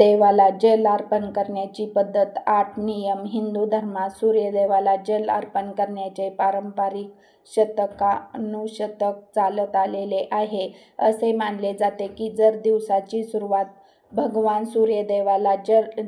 देवाला जल अर्पण करण्याची पद्धत आठ नियम हिंदू धर्मात सूर्यदेवाला जल अर्पण करण्याचे पारंपरिक शतकानुशतक चालत आलेले आहे. असे मानले जाते की जर दिवसाची सुरुवात भगवान सूर्यदेवाला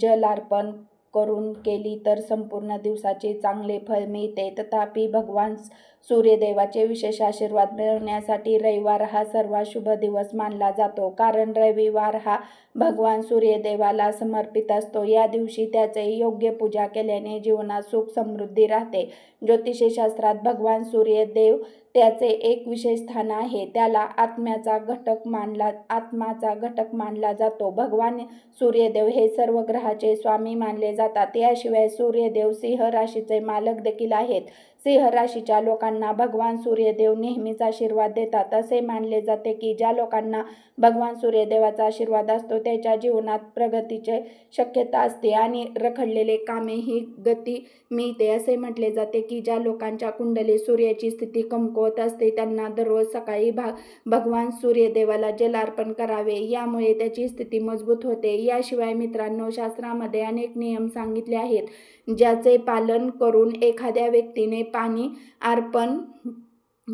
जल अर्पण करून केली तर संपूर्ण दिवसाचे चांगले फळ मिळते. तथापि, भगवान सूर्यदेवाचे विशेष आशीर्वाद मिळवण्यासाठी रविवार हा सर्वात शुभ दिवस मानला जातो. कारण रविवार हा भगवान सूर्यदेवाला समर्पित असतो. या दिवशी त्याचे योग्य पूजा केल्याने जीवनात सुख समृद्धी राहते. ज्योतिषशास्त्रात भगवान सूर्यदेव त्याचे एक विशेष स्थान आहे. त्याला आत्म्याचा घटक मानला आत्माचा घटक मानला जातो. भगवान सूर्यदेव हे सर्व ग्रहाचे स्वामी मानले जातात. याशिवाय सूर्यदेव सिंह राशीचे मालक देखील आहेत. सिंह राशीच्या लोकांना भगवान सूर्यदेव नेहमीच आशीर्वाद देतात. असे मानले जाते की ज्या लोकांना भगवान सूर्यदेवाचा आशीर्वाद असतो त्याच्या जीवनात प्रगतीचे शक्यता असते आणि रखडलेले कामे ही गती मिळते. असे म्हटले जाते की ज्या लोकांच्या कुंडली सूर्याची स्थिती कमकुवत असते त्यांना दररोज सकाळी भगवान सूर्यदेवाला जल अर्पण करावे. यामुळे त्याची स्थिती मजबूत होते. याशिवाय मित्रांनो, शास्त्रामध्ये अनेक नियम सांगितले आहेत ज्याचे पालन करून एखाद्या व्यक्तीने पाणी अर्पण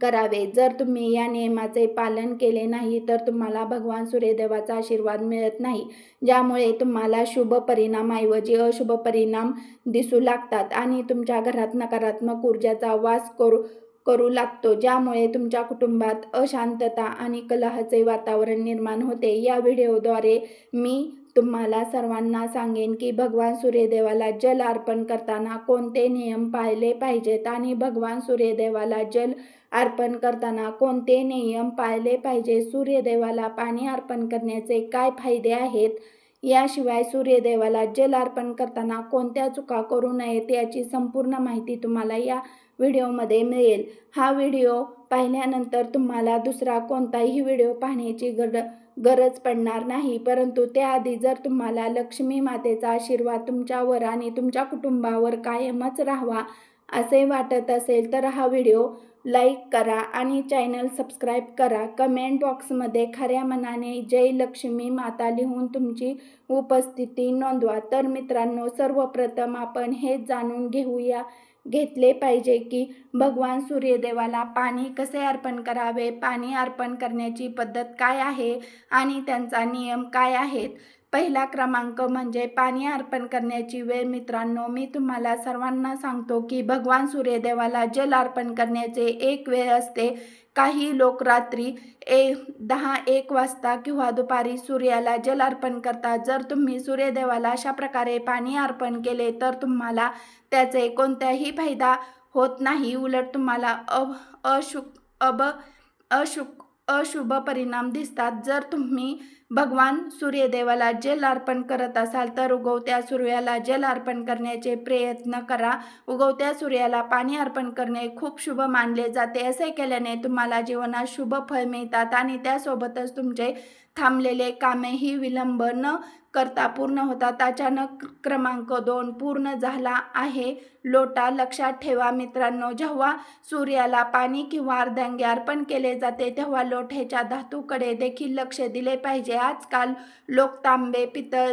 करावे. जर तुम्ही या नियमाचे पालन केले नाही तर तुम्हाला भगवान सूर्यदेवाचा आशीर्वाद मिळत नाही. ज्यामुळे तुम्हाला शुभ परिणामाऐवजी अशुभ परिणाम दिसू लागतात आणि तुमच्या घरात नकारात्मक ऊर्जेचा वास करू करू लागतो. ज्यामुळे तुमच्या कुटुंबात अशांतता आणि कलहाचे वातावरण निर्माण होते. या व्हिडिओद्वारे मी तुम्हाला सर्वांना सांगेन की भगवान सूर्यदेवाला जल अर्पण करताना कोणते नियम पाळले पाहिजेत आणि भगवान सूर्यदेवाला जल अर्पण करताना कोणते नियम पाळले पाहिजेत. सूर्यदेवाला पाणी अर्पण करण्याचे काय फायदे आहेत? याशिवाय सूर्यदेवाला जल अर्पण करताना कोणत्या चुका करू नयेत याची संपूर्ण माहिती तुम्हाला या व्हिडिओमध्ये मिळेल. हा व्हिडिओ पाहिल्यानंतर तुम्हाला दुसरा कोणताही व्हिडिओ पाहण्याची गरज पडणार नाही. परंतु त्याआधी जर तुम्हाला लक्ष्मी मातेचा आशीर्वाद तुमच्यावर आणि तुमच्या कुटुंबावर कायमच राहावा असे वाटत असेल तर हा व्हिडिओ लाईक करा आणि चॅनल सबस्क्राईब करा. कमेंट बॉक्समध्ये खऱ्या मनाने जय लक्ष्मी माता लिहून तुमची उपस्थिती नोंदवा. तर मित्रांनो, सर्वप्रथम आपण हे जाणून घेऊया घेतले पाहिजे की भगवान सूर्यदेवाला पाणी कसे अर्पण करावे, पाणी अर्पण करण्याची पद्धत काय आहे आणि त्यांचा नियम काय आहेत. पहिला क्रमांक म्हणजे पाणी अर्पण करण्याची वेळ. मित्रांनो, मी तुम्हाला सर्वांना सांगतो की भगवान सूर्यदेवाला जल अर्पण करण्याचे एक वेळ असते. काही लोक रात्री ए दहा-एक वाजता किंवा दुपारी सूर्याला जल अर्पण करतात. जर तुम्ही सूर्यदेवाला अशा प्रकारे पाणी अर्पण केले तर तुम्हाला त्याचे कोणताही फायदा होत नाही. उलट तुम्हाला अशुभ परिणाम दिसतात. जर तुम्ही भगवान सूर्यदेवाला जल अर्पण करत असाल तर उगवत्या सूर्याला जल अर्पण करण्याचे प्रयत्न करा. उगवत्या सूर्याला पाणी अर्पण करणे खूप शुभ मानले जाते. असे केल्याने तुम्हाला जीवनात शुभ फळ मिळतात आणि त्यासोबतच तुमचे थांबलेले कामेही विलंब न करता पूर्ण होतात. अचानक क्रमांक दोन पूर्ण झाला आहे लोटा. लक्षात ठेवा मित्रांनो, जेव्हा सूर्याला पाणी किंवा अर्घ्य अर्पण केले जाते तेव्हा लोठ्याच्या धातूकडे देखील लक्ष दिले पाहिजे. आजकाल लोक तांबे, पितळ,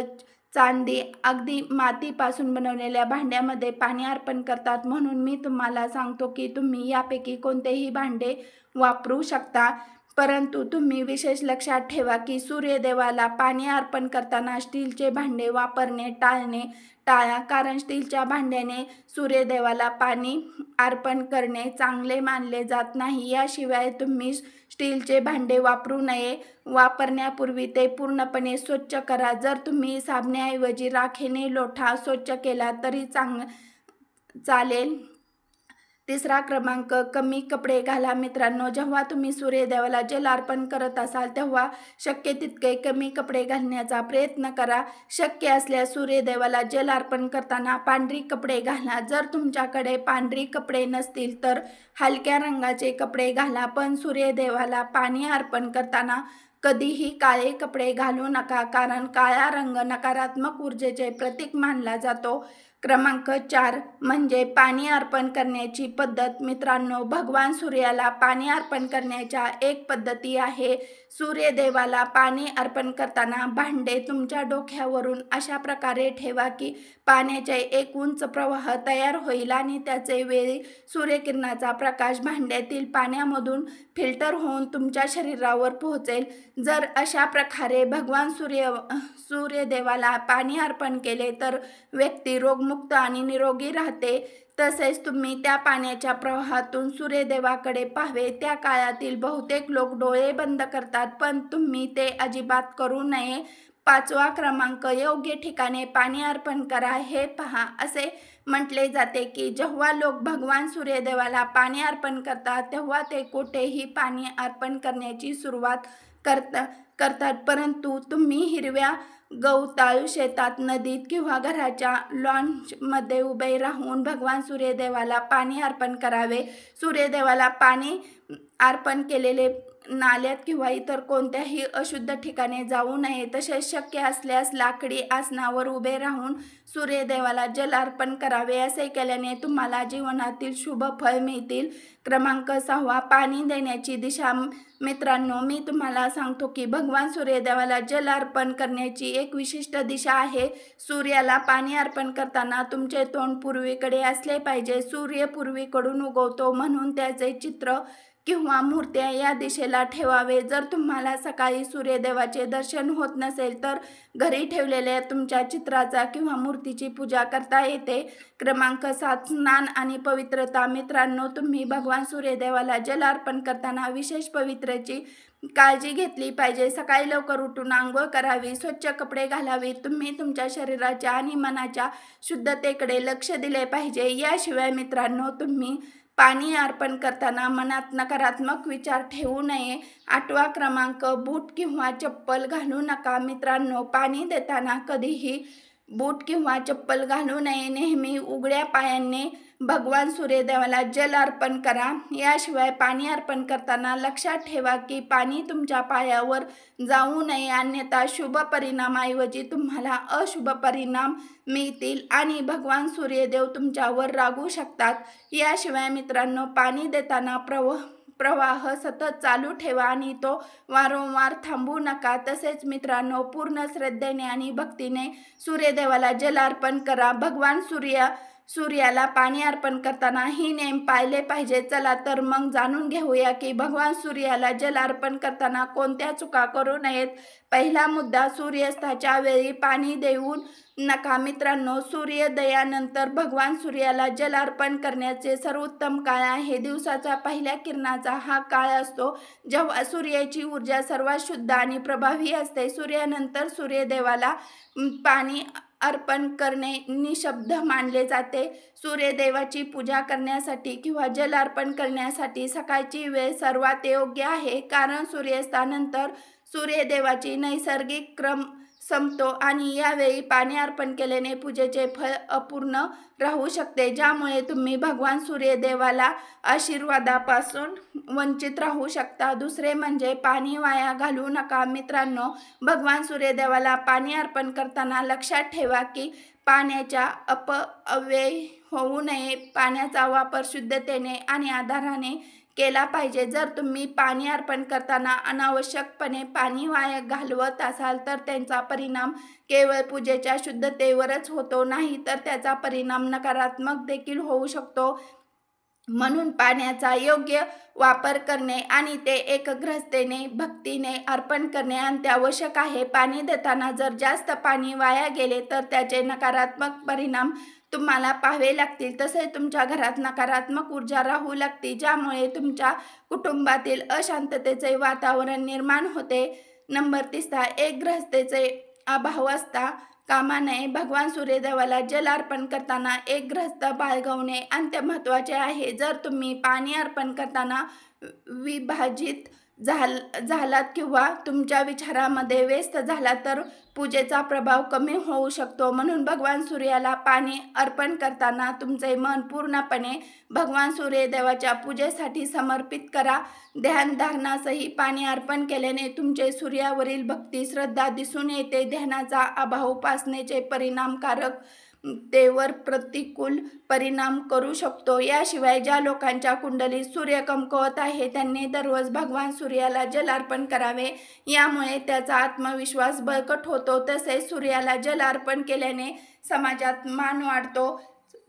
चांदी, अगदी मातीपासून बनवलेल्या भांड्यामध्ये पाणी अर्पण करतात. म्हणून मी तुम्हाला सांगतो की तुम्ही यापैकी कोणतेही भांडे वापरू शकता. परंतु तुम्ही विशेष लक्षात ठेवा की सूर्यदेवाला पाणी अर्पण करताना स्टीलचे भांडे वापरणे टाळणे टाळा. कारण स्टीलच्या भांड्याने सूर्यदेवाला पाणी अर्पण करणे चांगले मानले जात नाही. याशिवाय तुम्ही स्टीलचे भांडे वापरू नये. वापरण्यापूर्वी ते पूर्णपणे स्वच्छ करा. जर तुम्ही साबणाऐवजी राखेने लोठा स्वच्छ केला तरी चालेल. तिसरा क्रमांक कमी कपडे घाला. मित्रांनो, जेव्हा तुम्ही सूर्यदेवाला जल अर्पण करत असाल तेव्हा शक्य तितके कमी कपडे घालण्याचा प्रयत्न करा. शक्य असल्यास सूर्यदेवाला जल अर्पण करताना पांढरी कपडे घाला. जर तुमच्याकडे पांढरी कपडे नसतील तर हलक्या रंगाचे कपडे घाला. पण सूर्यदेवाला पाणी अर्पण करताना कधीही काळे कपडे घालू नका. कारण काळा रंग नकारात्मक ऊर्जेचे प्रतीक मानला जातो. क्रमांक चार म्हणजे पाणी अर्पण करण्याची पद्धत. मित्रांनो भगवान सूर्याला पाणी अर्पण करण्याच्या एक पद्धती आहे. सूर्यदेवाला पाणी अर्पण करताना भांडे तुमच्या डोक्यावरून अशा प्रकारे ठेवा की पाण्याचे एक उंच प्रवाह तयार होईल आणि त्याचे वेळी सूर्यकिरणाचा प्रकाश भांड्यातील पाण्यामधून फिल्टर होऊन तुमच्या शरीरावर पोहोचेल. जर अशा प्रकारे भगवान सूर्य सूर्यदेवाला पाणी अर्पण केले तर व्यक्ती रोगमुक्त आणि निरोगी राहते. तसेच तुम्ही त्या पाण्याच्या प्रवाहातून सूर्यदेवाकडे पाहावे. त्या काळातील बहुतेक लोक डोळे बंद करतात पण तुम्ही ते अजिबात करू नये. पाचवा क्रमांक योग्य ठिकाणी पाणी अर्पण करा हे पहा. असे म्हटले जाते की जेव्हा लोक भगवान सूर्यदेवाला पाणी अर्पण करतात तेव्हा ते कुठेही पाणी अर्पण करण्याची सुरुवात करता करतात. परंतु तुम्ही हिरव्या गवताळू शेतात नदीत किंवा घराच्या लॉन्चमध्ये उभे राहून भगवान सूर्यदेवाला पाणी अर्पण करावे. सूर्यदेवाला पाणी अर्पण केलेले नाल्यात किंवा इतर कोणत्याही अशुद्ध ठिकाणी जाऊ नये तसेच शक्य असल्यास लाकडी आसनावर उभे राहून सूर्यदेवाला जल अर्पण करावे असे केल्याने तुम्हाला जीवनातील शुभ फळ मिळतील. क्रमांक सहावा पाणी देण्याची दिशा. मित्रांनो मी तुम्हाला सांगतो की भगवान सूर्यदेवाला जल अर्पण करण्याची एक विशिष्ट दिशा आहे. सूर्याला पाणी अर्पण करताना तुमचे तोंड पूर्वीकडे असले पाहिजे. सूर्य पूर्वीकडून उगवतो म्हणून त्याचे चित्र किंवा मूर्त्या या दिशेला ठेवावे. जर तुम्हाला सकाळी सूर्यदेवाचे दर्शन होत नसेल तर घरी ठेवलेल्या तुमच्या चित्राचा किंवा मूर्तीची पूजा करता येते. क्रमांक सात स्नान आणि पवित्रता. मित्रांनो तुम्ही भगवान सूर्यदेवाला जल अर्पण करताना विशेष पवित्रची काळजी घेतली पाहिजे. सकाळी लवकर उठून आंघोळ करावी स्वच्छ कपडे घालावी. तुम्ही तुमच्या शरीराच्या आणि मनाच्या शुद्धतेकडे लक्ष दिले पाहिजे. याशिवाय मित्रांनो तुम्ही पाणी अर्पण करताना मनात नकारात्मक विचार ठेवू नये. आठवा क्रमांक बूट किंवा चप्पल घालू नका. मित्रांनो पाणी देताना कधीही बूट किंवा चप्पल घालू नये. नेहमी उघड्या पायांनी भगवान सूर्यदेवाला जल अर्पण करा. याशिवाय पाणी अर्पण करताना लक्षात ठेवा की पाणी तुमच्या पायावर जाऊ नये. अन्यथा शुभ परिणामाऐवजी तुम्हाला अशुभ परिणाम मिळतील आणि भगवान सूर्यदेव तुमच्यावर रागू शकतात. याशिवाय मित्रांनो पाणी देताना प्रव प्रवाह सतत चालू ठेवा आणि तो वारंवार थांबू नका. तसेच मित्रांनो पूर्ण श्रद्धेने आणि भक्तीने सूर्यदेवाला जलार्पण करा. भगवान सूर्य सूर्याला पाणी अर्पण करताना ही नेम पाळले पाहिजे. चला तर मग जाणून घेऊया की भगवान सूर्याला जल अर्पण करताना कोणत्या चुका करू नयेत. पहिला मुद्दा सूर्यास्ताच्या वेळी पाणी देऊन नका मित्रांनो सूर्योदयानंतर भगवान सूर्याला जल अर्पण करण्याचे सर्वोत्तम काळ आहे. दिवसाचा पहिल्या किरणाचा हा काळ असतो जेव्हा सूर्याची ऊर्जा सर्वात शुद्ध आणि प्रभावी असते. सूर्यानंतर सूर्यदेवाला पाणी अर्पण करणे निशब्द मानले जाते. सूर्यदेवाची पूजा करण्यासाठी किंवा जल अर्पण करण्यासाठी सकाळची वेळ सर्वात योग्य आहे. कारण सूर्यास्तानंतर सूर्यदेवाची नैसर्गिक क्रम संपतो आणि यावेळी पाणी अर्पण केल्याने पूजेचे फळ अपूर्ण राहू शकते ज्यामुळे तुम्ही भगवान सूर्यदेवाला आशीर्वादापासून वंचित राहू शकता. दुसरे म्हणजे पाणी वाया घालू नका. मित्रांनो भगवान सूर्यदेवाला पाणी अर्पण करताना लक्षात ठेवा की पाण्याच्या अपव्यय होऊ नये. पाण्याचा वापर शुद्धतेने आणि आधाराने केला पाहिजे. जर तुम्ही पाणी अर्पण करताना अनावश्यकपणे पाणी वाया घालवत असाल तर त्यांचा परिणाम केवळ पूजेच्या शुद्धतेवरच होतो. नाही तर त्याचा परिणाम नकारात्मक देखील होऊ शकतो. म्हणून पाण्याचा योग्य वापर करणे आणि ते एकग्रस्तेने भक्तीने अर्पण करणे अत्यावश्यक आहे. पाणी देताना जर जास्त पाणी वाया गेले तर त्याचे नकारात्मक परिणाम तुम्हाला पाहावे लागतील तसे तुमच्या घरात नकारात्मक ऊर्जा राहू लागते ज्यामुळे तुमच्या कुटुंबातील अशांततेचे वातावरण निर्माण होते. नंबर तिसरा एक ग्रहस्थेचे अभाव असता. कामा नये भगवान सूर्यदेवाला जल अर्पण करताना एक ग्रस्त बाळगवणे अंत्य महत्त्वाचे आहे. जर तुम्ही पाणी अर्पण करताना विभाजित झाल झालात किंवा तुमच्या विचारामध्ये व्यस्त झाला तर पूजेचा प्रभाव कमी होऊ शकतो. म्हणून भगवान सूर्याला पाणी अर्पण करताना तुमचे मन पूर्णपणे भगवान सूर्यदेवाच्या पूजेसाठी समर्पित करा. ध्यानधारणासही पाणी अर्पण केल्याने तुमचे सूर्यावरील भक्ती श्रद्धा दिसून येते. ध्यानाचा अभाव उपासनेचे परिणामकारक तेवर प्रतिकूल परिणाम करू शकतो. याशिवाय ज्या लोकांच्या कुंडलीत सूर्य कमकवत आहे त्यांनी दररोज भगवान सूर्याला जल अर्पण करावे. यामुळे त्याचा आत्मविश्वास बळकट होतो. तसेच सूर्याला जल अर्पण केल्याने समाजात मान वाढतो.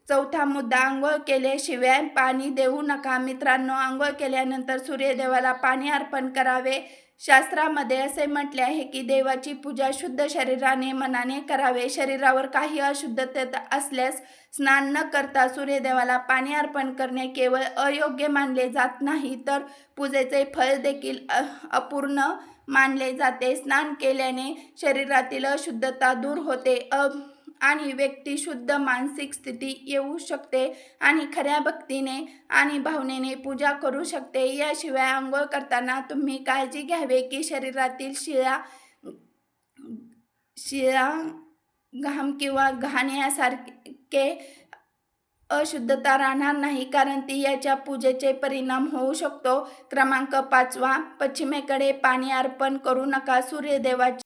चौथा मुद्दा आंघोळ केल्याशिवाय पाणी देऊ नका. मित्रांनो आंघोळ केल्यानंतर सूर्यदेवाला पाणी अर्पण करावे. शास्त्रामध्ये असे म्हटले आहे की देवाची पूजा शुद्ध शरीराने मनाने करावे. शरीरावर काही अशुद्धता असल्यास स्नान न करता सूर्यदेवाला पाणी अर्पण करणे केवळ अयोग्य मानले जात नाही तर पूजेचे फळ देखील अ- अपूर्ण मानले जाते. स्नान केल्याने शरीरातील अशुद्धता दूर होते. अ आणि व्यक्ती शुद्ध मानसिक स्थिती येऊ शकते आणि खऱ्या भक्तीने आणि भावनेने पूजा करू शकते. याशिवाय आंघोळ करताना तुम्ही काळजी घ्यावे की शरीरातील शिळा शिळा घाम किंवा घाण यासारखे अशुद्धता राहणार नाही कारण ती याच्या पूजेचे परिणाम होऊ शकतो. क्रमांक पाचवा पश्चिमेकडे पाणी अर्पण करू नका. सूर्यदेवाची